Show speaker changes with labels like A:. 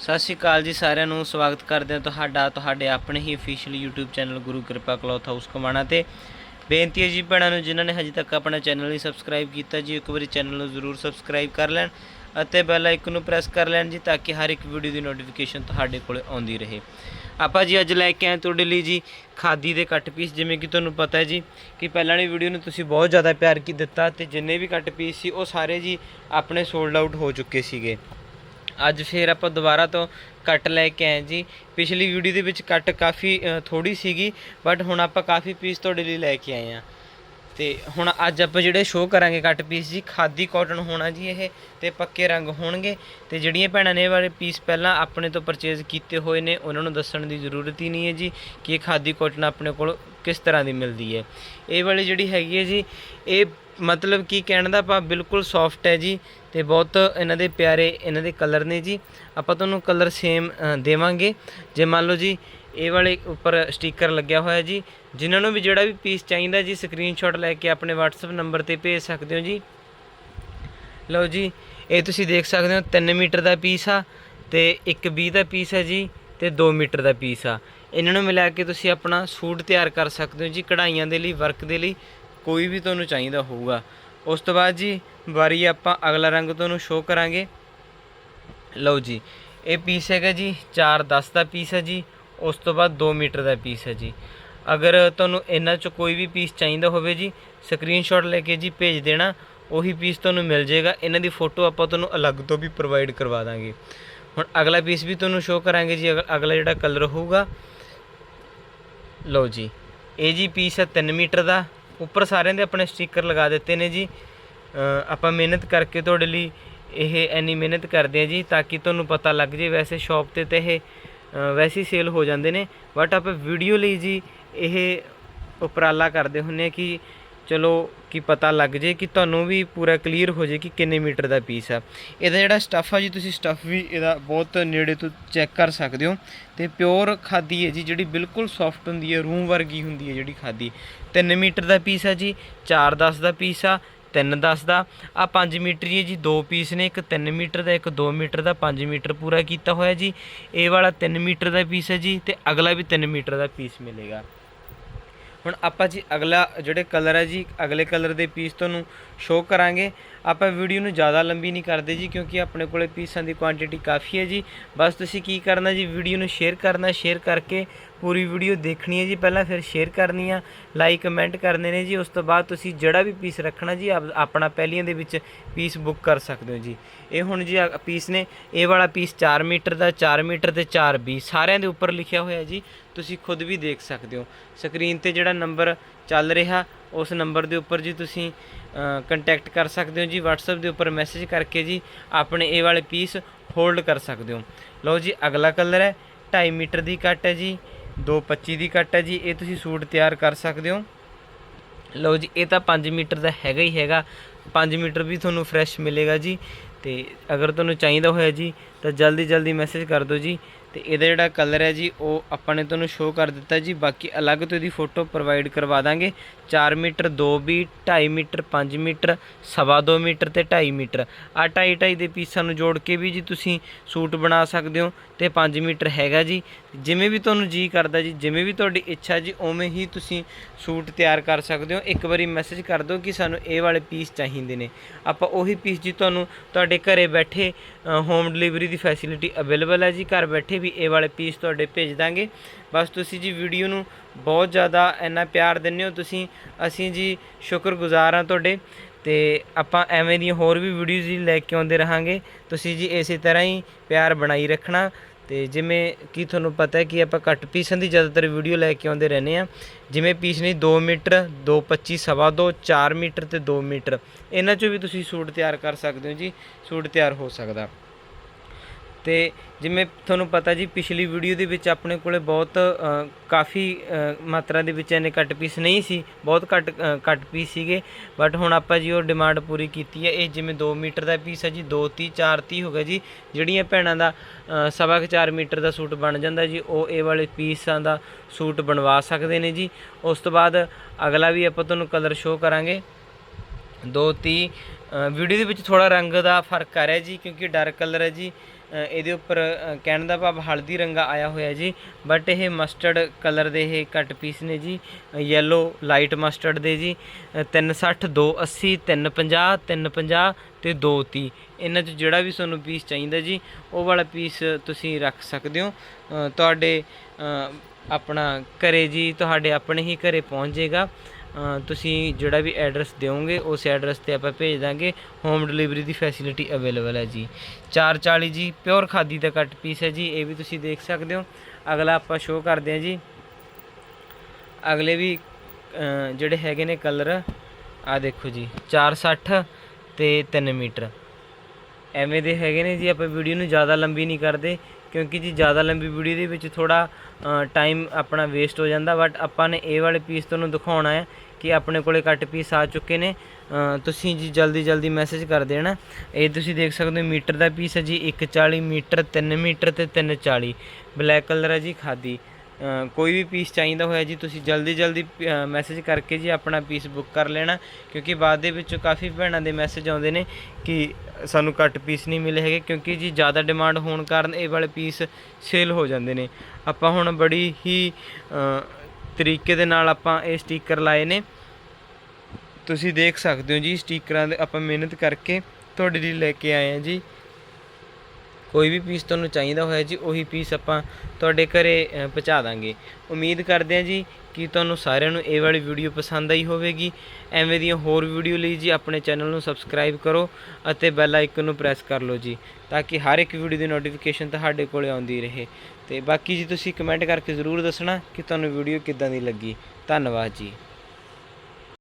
A: ਸਤਿ ਸ਼੍ਰੀ ਅਕਾਲ ਜੀ ਸਾਰਿਆਂ ਨੂੰ, ਸਵਾਗਤ ਕਰਦੇ ਹਾਂ ਤੁਹਾਡਾ, ਤੁਹਾਡੇ ਆਪਣੇ ਹੀ official YouTube channel Guru Kirpa cloth house Kamana ਤੇ। ਬੇਨਤੀ ਹੈ ਜੀ ਭੈਣਾਂ ਨੂੰ, ਜਿਨ੍ਹਾਂ ਨੇ ਹਜੇ ਤੱਕ ਆਪਣਾ ਚੈਨਲ ਨਹੀਂ ਸਬਸਕ੍ਰਾਈਬ ਕੀਤਾ, ਜੀ ਇੱਕ ਵਾਰੀ ਚੈਨਲ ਨੂੰ ਜ਼ਰੂਰ ਸਬਸਕ੍ਰਾਈਬ ਕਰ ਲੈਣ ਅਤੇ ਬੈਲ ਆਈਕਨ ਨੂੰ ਪ੍ਰੈਸ ਕਰ ਲੈਣ ਜੀ, ਤਾਂ ਕਿ ਹਰ ਇੱਕ ਵੀਡੀਓ ਦੀ ਨੋਟੀਫਿਕੇਸ਼ਨ ਤੁਹਾਡੇ ਕੋਲ ਆਉਂਦੀ ਰਹੇ। ਆਪਾਂ ਜੀ ਅੱਜ ਲੈ ਕੇ ਆਏ ਤੁਹਾਡੇ ਲਈ ਜੀ ਖਾਦੀ ਦੇ ਕੱਟ ਪੀਸ ਜਿਵੇਂ ਕਿ ਤੁਹਾਨੂੰ ਪਤਾ ਹੈ ਜੀ ਕਿ ਪਹਿਲਾਂ ਵਾਲੀ ਵੀਡੀਓ ਨੂੰ ਤੁਸੀਂ ਬਹੁਤ ਜ਼ਿਆਦਾ ਪਿਆਰ ਕੀ ਦਿੱਤਾ ਤੇ ਜਿੰਨੇ ਵੀ ਕੱਟ ਪੀਸ ਸੀ, ਉਹ ਸਾਰੇ ਜੀ ਆਪਣੇ ਸੋਲਡ ਆਊਟ ਹੋ ਚੁੱਕੇ ਸੀਗੇ। ਅੱਜ ਫੇਰ ਆਪਾਂ ਦੁਬਾਰਾ ਤੋਂ ਕੱਟ ਲੈ ਕੇ ਆਏ ਜੀ। ਪਿਛਲੀ ਵੀਡੀਓ ਦੇ ਵਿੱਚ ਕੱਟ ਕਾਫੀ ਅ, ਥੋੜੀ ਸੀਗੀ ਬਟ ਹੁਣ ਆਪਾਂ ਕਾਫੀ ਪੀਸ ਤੁਹਾਡੇ ਲਈ ਲੈ ਕੇ ਆਏ ਆ। ਤੇ ਹੁਣ ਅੱਜ ਆਪਾਂ ਜਿਹੜੇ ਸ਼ੋਅ ਕਰਾਂਗੇ ਕੱਟ ਪੀਸ ਜੀ ਖਾਦੀ ਕਾਟਨ ਹੋਣਾ ਜੀ ਇਹ ਤੇ ਪੱਕੇ ਰੰਗ ਹੋਣਗੇ। ਤੇ ਜਿਹੜੀਆਂ ਭੈਣਾਂ ਨੇ ਇਹ ਵਾਲੇ ਪੀਸ ਪਹਿਲਾਂ ਆਪਣੇ ਤੋਂ ਪਰਚੇਜ਼ ਕੀਤੇ ਹੋਏ ਨੇ ਉਹਨਾਂ ਨੂੰ ਦੱਸਣ ਦੀ ਜ਼ਰੂਰਤ ਹੀ ਨਹੀਂ ਹੈ ਜੀ ਕਿ ਇਹ ਖਾਦੀ ਕਾਟਨ ਆਪਣੇ ਕੋਲ ਕਿਸ ਤਰ੍ਹਾਂ ਦੀ ਮਿਲਦੀ ਹੈ। ਇਹ ਵਾਲੀ ਜਿਹੜੀ ਹੈਗੀ ਹੈ ਜੀ ਇਹ ਮਤਲਬ ਕੀ ਕਹਿਣ ਦਾ ਭਾਵ ਬਿਲਕੁਲ ਸੌਫਟ ਹੈ ਜੀ। ਤੇ ਬਹੁਤ ਇਹਨਾਂ ਦੇ ਪਿਆਰੇ, ਇਹਨਾਂ ਦੇ ਕਲਰ ਨੇ ਜੀ। ਆਪਾਂ ਤੁਹਾਨੂੰ ਕਲਰ ਸੇਮ ਦੇਵਾਂਗੇ। ਜੇ ਮੰਨ ਲਓ ਜੀ, ਇਹ ਵਾਲੇ ਉੱਪਰ ਸਟicker ਲੱਗਿਆ ਹੋਇਆ ਜੀ, ਜਿਨ੍ਹਾਂ ਨੂੰ ਵੀ ਜਿਹੜਾ ਵੀ ਪੀਸ ਚਾਹੀਦਾ ਜੀ ਸਕਰੀਨਸ਼ਾਟ ਲੈ ਕੇ ਆਪਣੇ WhatsApp ਨੰਬਰ ਤੇ ਭੇਜ ਸਕਦੇ ਹੋ ਜੀ। ਲਓ ਜੀ, ਇਹ ਤੁਸੀਂ ਦੇਖ ਸਕਦੇ ਹੋ 3 ਮੀਟਰ ਦਾ ਪੀਸ ਆ ਤੇ ਇੱਕ 20 ਦਾ ਪੀਸ ਹੈ ਜੀ ਤੇ 2 ਮੀਟਰ ਦਾ ਪੀਸ ਆ। ਇਹਨਾਂ ਨੂੰ ਮਿਲਾ ਕੇ ਤੁਸੀਂ ਆਪਣਾ ਸੂਟ ਤਿਆਰ ਕਰ ਸਕਦੇ ਹੋ ਜੀ, ਕਢਾਈਆਂ ਦੇ ਲਈ ਵਰਕ ਦੇ ਲਈ, ਕੋਈ ਵੀ ਤੁਹਾਨੂੰ ਚਾਹੀਦਾ ਹੋਊਗਾ। ਉਸ ਤੋਂ ਬਾਅਦ ਜੀ, ਵਾਰੀ ਆਪਾਂ ਅਗਲਾ ਰੰਗ ਤੁਹਾਨੂੰ ਸ਼ੋਅ ਕਰਾਂਗੇ। ਲਓ ਜੀ, ਇਹ ਪੀਸ ਹੈਗਾ ਜੀ 4 10 ਦਾ ਪੀਸ ਹੈ ਜੀ, ਉਸ ਤੋਂ ਬਾਅਦ 2 ਮੀਟਰ ਦਾ ਪੀਸ ਹੈ ਜੀ। ਅਗਰ ਤੁਹਾਨੂੰ ਇਹਨਾਂ ਚ ਕੋਈ ਵੀ ਪੀਸ ਚਾਹੀਦਾ ਹੋਵੇ ਜੀ ਸਕਰੀਨਸ਼ਾਟ ਲੈ ਕੇ ਜੀ ਭੇਜ ਦੇਣਾ, ਉਹੀ ਪੀਸ ਤੁਹਾਨੂੰ ਮਿਲ ਜਾਏਗਾ। ਇਹਨਾਂ ਦੀ ਫੋਟੋ ਆਪਾਂ ਤੁਹਾਨੂੰ ਅਲੱਗ ਤੋਂ ਵੀ ਪ੍ਰੋਵਾਈਡ ਕਰਵਾ ਦਾਂਗੇ। ਹੁਣ ਅਗਲਾ ਪੀਸ ਵੀ ਤੁਹਾਨੂੰ ਸ਼ੋਅ ਕਰਾਂਗੇ ਜੀ ਅਗ- ਅਗਲਾ ਜਿਹੜਾ ਕਲਰ ਹੋਊਗਾ। ਲਓ ਜੀ, ਇਹ ਜੀ ਪੀਸ ਹੈ 3 ਮੀਟਰ ਦਾ ਉੱਪਰ ਸਾਰਿਆਂ ਦੇ ਆਪਣੇ ਸਟicker ਲਗਾ ਦਿੱਤੇ ਨੇ ਜੀ। ਆਪਾਂ ਮਿਹਨਤ ਕਰਕੇ ਤੁਹਾਡੇ ਲਈ ਇਹ ਐਨੀ ਮਿਹਨਤ ਕਰਦੇ ਆ ਜੀ ਤਾਂ ਕਿ ਤੁਹਾਨੂੰ ਪਤਾ ਲੱਗ ਜੇ ਵੈਸੇ ਸ਼ਾਪ ਤੇ ਤੇ ਇਹ ਅ, ਵੈਸੇ ਹੀ ਸੇਲ ਹੋ ਜਾਂਦੇ ਨੇ। ਬਟ ਆਪਾਂ ਵੀਡੀਓ ਲਈ ਜੀ ਇਹ ਉਪਰਾਲਾ ਕਰਦੇ ਹੁੰਨੇ ਆ ਕਿ ਚਲੋ ਕਿ ਪਤਾ ਲੱਗ ਜੇ ਕਿ ਤੁਹਾਨੂੰ ਵੀ ਪੂਰਾ ਕਲੀਅਰ ਹੋ ਜੇ ਕਿ ਕਿੰਨੇ ਮੀਟਰ ਦਾ ਪੀਸ ਆ। ਇਹਦਾ ਜਿਹੜਾ ਸਟੱਫ ਆ ਜੀ, ਤੁਸੀਂ ਸਟੱਫ ਵੀ ਇਹਦਾ ਬਹੁਤ ਨੇੜੇ ਤੋਂ ਚੈੱਕ ਕਰ ਸਕਦੇ ਹੋ। ਤੇ ਪਿਓਰ ਖਾਦੀ ਹੈ ਜੀ, ਜਿਹੜੀ ਬਿਲਕੁਲ ਸੌਫਟ ਹੁੰਦੀ ਹੈ ਰੂਮ ਵਰਗੀ ਹੁੰਦੀ ਹੈ ਜਿਹੜੀ ਖਾਦੀ। 3 ਮੀਟਰ ਦਾ ਪੀਸ ਆ ਜੀ 4-10 ਦਾ ਪੀਸ ਆ 3-10 ਦਾ। ਆ 5 ਮੀਟਰ ਹੀ ਹੈ ਜੀ, ਦੋ ਪੀਸ ਨੇ, ਇੱਕ 3 ਮੀਟਰ ਦਾ, ਇੱਕ 2 ਮੀਟਰ ਦਾ 5 ਮੀਟਰ ਪੂਰਾ ਕੀਤਾ ਹੋਇਆ ਜੀ। ਇਹ ਵਾਲਾ 3 ਮੀਟਰ ਦਾ ਪੀਸ ਹੈ ਜੀ, ਤੇ ਅਗਲਾ ਵੀ 3 ਮੀਟਰ ਦਾ ਪੀਸ ਮਿਲੇਗਾ। ਹੁਣ ਆਪਾਂ ਜੀ ਅਗਲਾ ਜਿਹੜੇ ਕਲਰ ਹੈ ਜੀ, ਅਗਲੇ ਕਲਰ ਦੇ ਪੀਸ ਤੁਹਾਨੂੰ ਸ਼ੋਅ ਕਰਾਂਗੇ। ਆਪਾਂ ਵੀਡੀਓ ਨੂੰ ਜ਼ਿਆਦਾ ਲੰਬੀ ਨਹੀਂ ਕਰਦੇ ਜੀ, ਕਿਉਂਕਿ ਆਪਣੇ ਕੋਲੇ ਪੀਸਾਂ ਦੀ ਕੁਆਂਟੀਟੀ ਕਾਫੀ ਹੈ ਜੀ। ਬਸ ਤੁਸੀਂ ਕੀ ਕਰਨਾ ਜੀ, ਵੀਡੀਓ ਨੂੰ ਸ਼ੇਅਰ ਕਰਨਾ ਸ਼ੇਅਰ ਕਰਕੇ ਪੂਰੀ ਵੀਡੀਓ ਦੇਖਣੀ ਹੈ ਜੀ। ਪਹਿਲਾਂ ਫਿਰ ਸ਼ੇਅਰ ਕਰਨੀ ਆ ਲਾਈਕ ਕਮੈਂਟ ਕਰਨੇ ਨੇ ਜੀ। ਉਸ ਤੋਂ ਬਾਅਦ ਤੁਸੀਂ ਜਿਹੜਾ ਵੀ ਪੀਸ ਰੱਖਣਾ ਜੀ ਆਪਣਾ ਪਹਿਲੀਆਂ ਦੇ ਵਿੱਚ ਪੀਸ ਬੁੱਕ ਕਰ ਸਕਦੇ ਹੋ ਜੀ। ਇਹ ਹੁਣ ਜੀ ਪੀਸ ਨੇ, ਇਹ ਵਾਲਾ ਪੀਸ 4 ਮੀਟਰ ਦਾ 4 ਮੀਟਰ ਤੇ 4 ਬੀ, ਸਾਰਿਆਂ ਦੇ ਉੱਪਰ ਲਿਖਿਆ ਹੋਇਆ ਜੀ। ਤੁਸੀਂ ਖੁਦ ਵੀ ਦੇਖ ਸਕਦੇ ਹੋ। ਸਕਰੀਨ ਤੇ ਜਿਹੜਾ ਨੰਬਰ ਚੱਲ ਰਿਹਾ, ਉਸ ਨੰਬਰ ਦੇ ਉੱਪਰ ਜੀ ਤੁਸੀਂ ਕੰਟੈਕਟ ਕਰ ਸਕਦੇ ਹੋ ਜੀ, WhatsApp ਦੇ ਉੱਪਰ ਮੈਸੇਜ ਕਰਕੇ ਜੀ, ਆਪਣੇ ਇਹ ਵਾਲੇ ਪੀਸ ਹੋਲਡ ਕਰ ਸਕਦੇ ਹੋ। ਲਓ ਜੀ, ਅਗਲਾ ਕਲਰ ਹੈ 2.5 ਮੀਟਰ ਦੀ ਕੱਟ ਹੈ ਜੀ 2.25 ਦੀ ਕੱਟ ਹੈ ਜੀ, ਇਹ ਤੁਸੀਂ ਸੂਟ ਤਿਆਰ ਕਰ ਸਕਦੇ ਹੋ। ਲਓ ਜੀ, ਇਹ ਤਾਂ 5 ਮੀਟਰ ਦਾ ਹੈਗਾ ਹੀ ਹੈਗਾ 5 ਮੀਟਰ ਵੀ ਤੁਹਾਨੂੰ ਫਰੈਸ਼ ਮਿਲੇਗਾ ਜੀ, ਤੇ ਅਗਰ ਤੁਹਾਨੂੰ ਚਾਹੀਦਾ ਹੋਇਆ ਜੀ, ਤਾਂ ਜਲਦੀ ਜਲਦੀ ਮੈਸੇਜ ਕਰ ਦਿਓ ਜੀ ਤੇ ਇਹਦਾ ਜਿਹੜਾ ਕਲਰ ਹੈ ਜੀ, ਉਹ ਆਪਾਂ ਨੇ ਤੁਹਾਨੂੰ ਸ਼ੋਅ ਕਰ ਦਿੱਤਾ ਜੀ। ਬਾਕੀ ਅਲੱਗ ਤੋਂ ਇਹਦੀ ਫੋਟੋ ਪ੍ਰੋਵਾਈਡ ਕਰਵਾ ਦਾਂਗੇ। 4 ਮੀਟਰ 2 ਵੀ 2.5 ਮੀਟਰ 5 ਮੀਟਰ, ਸਵਾ 2 ਮੀਟਰ ਤੇ 2.5 ਮੀਟਰ। ਆ 2.5 2.5 ਦੇ ਪੀਸਾਂ ਨੂੰ ਜੋੜ ਕੇ ਵੀ ਜੀ ਤੁਸੀਂ ਸੂਟ ਬਣਾ ਸਕਦੇ ਹੋ ਤੇ 5 ਮੀਟਰ ਹੈਗਾ ਜੀ। ਜਿਵੇਂ ਵੀ ਤੁਹਾਨੂੰ ਜੀ ਕਰਦਾ ਜੀ, ਜਿਵੇਂ ਵੀ ਤੁਹਾਡੀ ਇੱਛਾ ਜੀ, ਉਵੇਂ ਹੀ ਤੁਸੀਂ ਸੂਟ ਤਿਆਰ ਕਰ ਸਕਦੇ ਹੋ। ਇੱਕ ਵਾਰੀ ਮੈਸੇਜ ਕਰ ਦਿਓ ਕਿ ਸਾਨੂੰ ਇਹ ਵਾਲੇ ਪੀਸ ਚਾਹੀਦੇ ਨੇ। ਆਪਾਂ ਉਹੀ ਪੀਸ ਜੀ ਤੁਹਾਨੂੰ ਤੁਹਾਡੇ ਘਰੇ ਬੈਠੇ ਹੋਮ ਡਿਲੀਵਰੀ ਦੀ ਫੈਸਿਲਿਟੀ ਅਵੇਲੇਬਲ ਹੈ ਜੀ। ਘਰ ਬੈਠੇ ਵੀ ਇਹ ਵਾਲੇ ਪੀਸ ਤੁਹਾਡੇ ਭੇਜ ਦਾਂਗੇ। ਬਸ ਤੁਸੀਂ ਜੀ ਵੀਡੀਓ ਨੂੰ ਬਹੁਤ ਜ਼ਿਆਦਾ ਇੰਨਾ ਪਿਆਰ ਦਿੰਦੇ ਹੋ, ਤੁਸੀਂ, ਅਸੀਂ ਜੀ ਸ਼ੁਕਰਗੁਜ਼ਾਰ ਹਾਂ ਤੁਹਾਡੇ। ਤੇ ਆਪਾਂ ਐਵੇਂ ਦੀਆਂ ਹੋਰ ਵੀ ਵੀਡੀਓਜ਼ ਜੀ ਲੈ ਕੇ ਆਉਂਦੇ ਰਹਾਂਗੇ। ਤੁਸੀਂ ਜੀ ਇਸੇ ਤਰ੍ਹਾਂ ਹੀ ਪਿਆਰ ਬਣਾਈ ਰੱਖਣਾ। ਤੇ ਜਿਵੇਂ ਕਿ ਤੁਹਾਨੂੰ ਪਤਾ ਹੈ ਕਿ ਆਪਾਂ ਕੱਟ ਪੀਸਣ ਦੀ ਜ਼ਿਆਦਾਤਰ ਵੀਡੀਓ ਲੈ ਕੇ ਆਉਂਦੇ ਰਹਿੰਦੇ ਆ ਜਿਵੇਂ ਪੀਸਣੀ ਨਹੀਂ 2 ਮੀਟਰ 225 ਸਵਾ 2 4 ਮੀਟਰ ਤੇ 2 ਮੀਟਰ। ਇਹਨਾਂ ਚੋਂ ਵੀ ਤੁਸੀਂ ਸੂਟ ਤਿਆਰ ਕਰ ਸਕਦੇ ਹੋ ਜੀ। ਸੂਟ ਤਿਆਰ ਹੋ ਸਕਦਾ। ਤੇ ਜਿਵੇਂ ਤੁਹਾਨੂੰ ਪਤਾ ਜੀ, ਪਿਛਲੀ ਵੀਡੀਓ ਦੇ ਵਿੱਚ ਆਪਣੇ ਕੋਲੇ ਬਹੁਤ ਕਾਫੀ ਮਾਤਰਾ ਦੇ ਵਿੱਚ ਇਹਨੇ ਕੱਟ ਪੀਸ ਨਹੀਂ ਸੀ, ਬਹੁਤ ਘੱਟ ਕੱਟ ਪੀਸ ਸੀਗੇ। ਬਟ ਹੁਣ ਆਪਾਂ ਜੀ ਉਹ ਡਿਮਾਂਡ ਪੂਰੀ ਕੀਤੀ ਹੈ। ਇਹ ਜਿਵੇਂ 2 ਮੀਟਰ ਦਾ ਪੀਸ ਹੈ ਜੀ 2 30 4 30 ਹੋ ਗਿਆ ਜੀ। ਜਿਹੜੀਆਂ ਭੈਣਾਂ ਦਾ ਸਵਾ ਕੁ 4 ਮੀਟਰ ਦਾ ਸੂਟ ਬਣ ਜਾਂਦਾ ਜੀ, ਉਹ ਇਹ ਵਾਲੇ ਪੀਸਾਂ ਦਾ ਸੂਟ ਬਣਵਾ ਸਕਦੇ ਨੇ ਜੀ। ਉਸ ਤੋਂ ਬਾਅਦ ਅਗਲਾ ਵੀ ਆਪਾਂ ਤੁਹਾਨੂੰ ਕਲਰ ਸ਼ੋਅ ਕਰਾਂਗੇ। ਦੋ ਤੀ ਵੀਡੀਓ ਦੇ ਵਿੱਚ ਥੋੜਾ ਰੰਗ ਦਾ ਫ਼ਰਕ ਆ ਰਿਹਾ ਜੀ, ਕਿਉਂਕਿ ਡਾਰਕ ਕਲਰ ਹੈ ਜੀ। ਇਹਦੇ ਉੱਪਰ ਕਹਿਣ ਦਾ ਭਾਵ ਹਲਦੀ ਰੰਗਾ ਆਇਆ ਹੋਇਆ ਜੀ ਬਟ ਇਹ ਮਸਟਰਡ ਕਲਰ ਦੇ ਇਹ ਕੱਟ ਪੀਸ ਨੇ ਜੀ ਯੈਲੋ ਲਾਈਟ ਮਸਟਰਡ ਦੇ ਜੀ ਅ, 360 280 350 350 ਤੇ 230 ਇਹਨਾਂ 'ਚ ਜਿਹੜਾ ਵੀ ਤੁਹਾਨੂੰ ਪੀਸ ਚਾਹੀਦਾ ਜੀ ਉਹ ਵਾਲਾ ਪੀਸ ਤੁਸੀਂ ਰੱਖ ਸਕਦੇ ਹੋ। ਤੁਹਾਡੇ ਆਪਣਾ ਘਰੇ ਜੀ ਤੁਹਾਡੇ ਆਪਣੇ ਹੀ ਘਰੇ ਪਹੁੰਚ ਜਾਏਗਾ। ਤੁਸੀਂ ਜਿਹੜਾ ਵੀ ਐਡਰੈਸ ਦਿਓਗੇ, ਉਸ ਐਡਰੈਸ ਤੇ ਆਪਾਂ ਭੇਜ ਦਾਂਗੇ। ਹੋਮ ਡਿਲੀਵਰੀ ਦੀ ਫੈਸਿਲਿਟੀ ਅਵੇਲੇਬਲ ਹੈ ਜੀ। 440 ਜੀ ਪਿਓਰ ਖਾਦੀ ਦਾ ਕੱਟ ਪੀਸ ਹੈ ਜੀ, ਇਹ ਵੀ ਤੁਸੀਂ ਦੇਖ ਸਕਦੇ ਹੋ। ਅਗਲਾ ਆਪਾਂ ਸ਼ੋਅ ਕਰਦੇ ਹਾਂ ਜੀ। ਅਗਲੇ ਵੀ ਜਿਹੜੇ ਹੈਗੇ ਨੇ ਕਲਰ ਆ ਦੇਖੋ ਜੀ 460 ਤੇ 3 ਮੀਟਰ। ਐਵੇਂ ਦੇ ਹੈਗੇ ਨੇ ਜੀ, ਆਪਾਂ ਵੀਡੀਓ ਨੂੰ ਜ਼ਿਆਦਾ ਲੰਬੀ ਨਹੀਂ ਕਰਦੇ। ਕਿਉਂਕਿ ਜੀ ਜ਼ਿਆਦਾ ਲੰਬੀ ਵੀਡੀਓ ਦੇ ਵਿੱਚ ਥੋੜਾ ਟਾਈਮ ਆਪਣਾ ਵੇਸਟ ਹੋ ਜਾਂਦਾ ਬਟ ਆਪਾਂ ਨੇ ਇਹ ਵਾਲੇ ਪੀਸ ਤੁਹਾਨੂੰ ਦਿਖਾਉਣਾ ਹੈ ਕਿ ਆਪਣੇ ਕੋਲੇ ਕੱਟ ਪੀਸ ਆ ਚੁੱਕੇ ਨੇ। ਤੁਸੀਂ ਜੀ ਜਲਦੀ ਜਲਦੀ ਮੈਸੇਜ ਕਰ ਦੇਣਾ। ਇਹ ਤੁਸੀਂ ਦੇਖ ਸਕਦੇ ਹੋ ਮੀਟਰ ਦਾ ਪੀਸ ਹੈ ਜੀ 140 ਮੀਟਰ 3 ਮੀਟਰ ਤੇ 340 ਬਲੈਕ ਕਲਰ ਹੈ ਜੀ ਖਾਦੀ। ਕੋਈ ਵੀ ਪੀਸ ਚਾਹੀਦਾ ਹੋਇਆ ਜੀ, ਤੁਸੀਂ ਜਲਦੀ ਜਲਦੀ ਮੈਸੇਜ ਕਰਕੇ ਜੀ ਆਪਣਾ ਪੀਸ ਬੁੱਕ ਕਰ ਲੈਣਾ, ਕਿਉਂਕਿ ਬਾਅਦ ਦੇ ਵਿੱਚ ਕਾਫੀ ਭੈਣਾਂ ਦੇ ਮੈਸੇਜ ਆਉਂਦੇ ਨੇ ਕਿ ਸਾਨੂੰ ਘੱਟ ਪੀਸ ਨਹੀਂ ਮਿਲੇ ਹੈਗੇ, ਕਿਉਂਕਿ ਜੀ ਜ਼ਿਆਦਾ ਡਿਮਾਂਡ ਹੋਣ ਕਾਰਨ ਇਹ ਵਾਲੇ ਪੀਸ ਸੇਲ ਹੋ ਜਾਂਦੇ ਨੇ। ਆਪਾਂ ਹੁਣ ਬੜੀ ਹੀ ਤਰੀਕੇ ਦੇ ਨਾਲ ਆਪਾਂ ਇਹ ਸਟicker ਲਾਏ ਨੇ। ਤੁਸੀਂ ਦੇਖ ਸਕਦੇ ਹੋ ਜੀ ਸਟickਰਾਂ ਦੇ ਆਪਾਂ ਮਿਹਨਤ ਕਰਕੇ ਤੁਹਾਡੇ ਲਈ ਲੈ ਕੇ ਆਏ ਹਾਂ ਜੀ। ਕੋਈ ਵੀ ਪੀਸ ਤੁਹਾਨੂੰ ਚਾਹੀਦਾ ਹੋਇਆ ਜੀ, ਉਹੀ ਪੀਸ ਆਪਾਂ ਤੁਹਾਡੇ ਘਰੇ ਪਹੁੰਚਾ ਦਾਂਗੇ। ਉਮੀਦ ਕਰਦੇ ਹਾਂ ਜੀ ਕਿ ਤੁਹਾਨੂੰ ਸਾਰਿਆਂ ਨੂੰ ਇਹ ਵਾਲੀ ਵੀਡੀਓ ਪਸੰਦ ਆਈ ਹੋਵੇਗੀ। ਐਵੇਂ ਦੀਆਂ ਹੋਰ ਵੀਡੀਓ ਲਈ ਜੀ ਆਪਣੇ ਚੈਨਲ ਨੂੰ ਸਬਸਕ੍ਰਾਈਬ ਕਰੋ ਅਤੇ ਬੈਲ ਆਈਕਨ ਨੂੰ ਪ੍ਰੈਸ ਕਰ ਲਓ ਜੀ, ਤਾਂ ਕਿ ਹਰ ਇੱਕ ਵੀਡੀਓ ਦੀ ਨੋਟੀਫਿਕੇਸ਼ਨ ਤੁਹਾਡੇ ਕੋਲ ਆਉਂਦੀ ਰਹੇ। ਤੇ ਬਾਕੀ ਜੀ ਤੁਸੀਂ ਕਮੈਂਟ ਕਰਕੇ ਜ਼ਰੂਰ ਦੱਸਣਾ ਕਿ ਤੁਹਾਨੂੰ ਵੀਡੀਓ ਕਿੱਦਾਂ ਦੀ ਲੱਗੀ। ਧੰਨਵਾਦ ਜੀ।